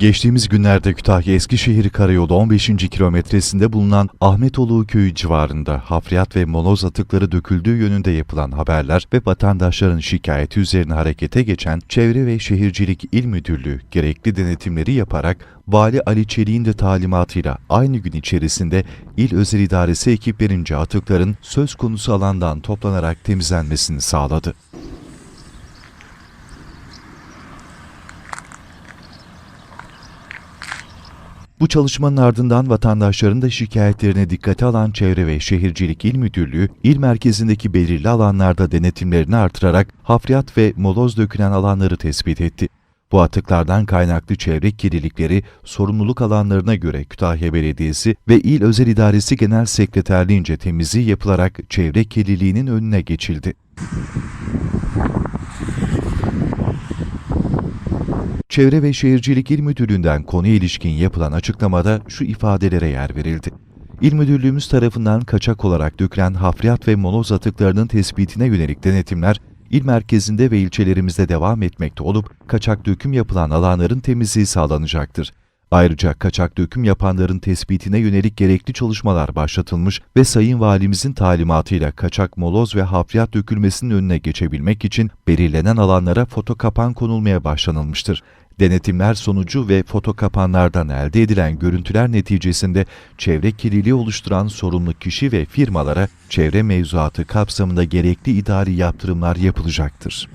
Geçtiğimiz günlerde Kütahya Eskişehir Karayolu 15. kilometresinde bulunan Ahmetolu köyü civarında hafriyat ve moloz atıkları döküldüğü yönünde yapılan haberler ve vatandaşların şikayeti üzerine harekete geçen Çevre ve Şehircilik İl Müdürlüğü gerekli denetimleri yaparak Vali Ali Çelik'in de talimatıyla aynı gün içerisinde İl Özel İdaresi ekiplerince atıkların söz konusu alandan toplanarak temizlenmesini sağladı. Bu çalışmanın ardından vatandaşların da şikayetlerine dikkate alan Çevre ve Şehircilik İl Müdürlüğü, il merkezindeki belirli alanlarda denetimlerini artırarak hafriyat ve moloz dökülen alanları tespit etti. Bu atıklardan kaynaklı çevre kirlilikleri sorumluluk alanlarına göre Kütahya Belediyesi ve İl Özel İdaresi Genel Sekreterliğince temizliği yapılarak çevre kirliliğinin önüne geçildi. Çevre ve Şehircilik İl Müdürlüğü'nden konuya ilişkin yapılan açıklamada şu ifadelere yer verildi. İl Müdürlüğümüz tarafından kaçak olarak dökülen hafriyat ve moloz atıklarının tespitine yönelik denetimler il merkezinde ve ilçelerimizde devam etmekte olup kaçak döküm yapılan alanların temizliği sağlanacaktır. Ayrıca kaçak döküm yapanların tespitine yönelik gerekli çalışmalar başlatılmış ve Sayın Valimizin talimatıyla kaçak moloz ve hafriyat dökülmesinin önüne geçebilmek için belirlenen alanlara foto kapan konulmaya başlanılmıştır. Denetimler sonucu ve foto kapanlardan elde edilen görüntüler neticesinde çevre kirliliği oluşturan sorumlu kişi ve firmalara çevre mevzuatı kapsamında gerekli idari yaptırımlar yapılacaktır.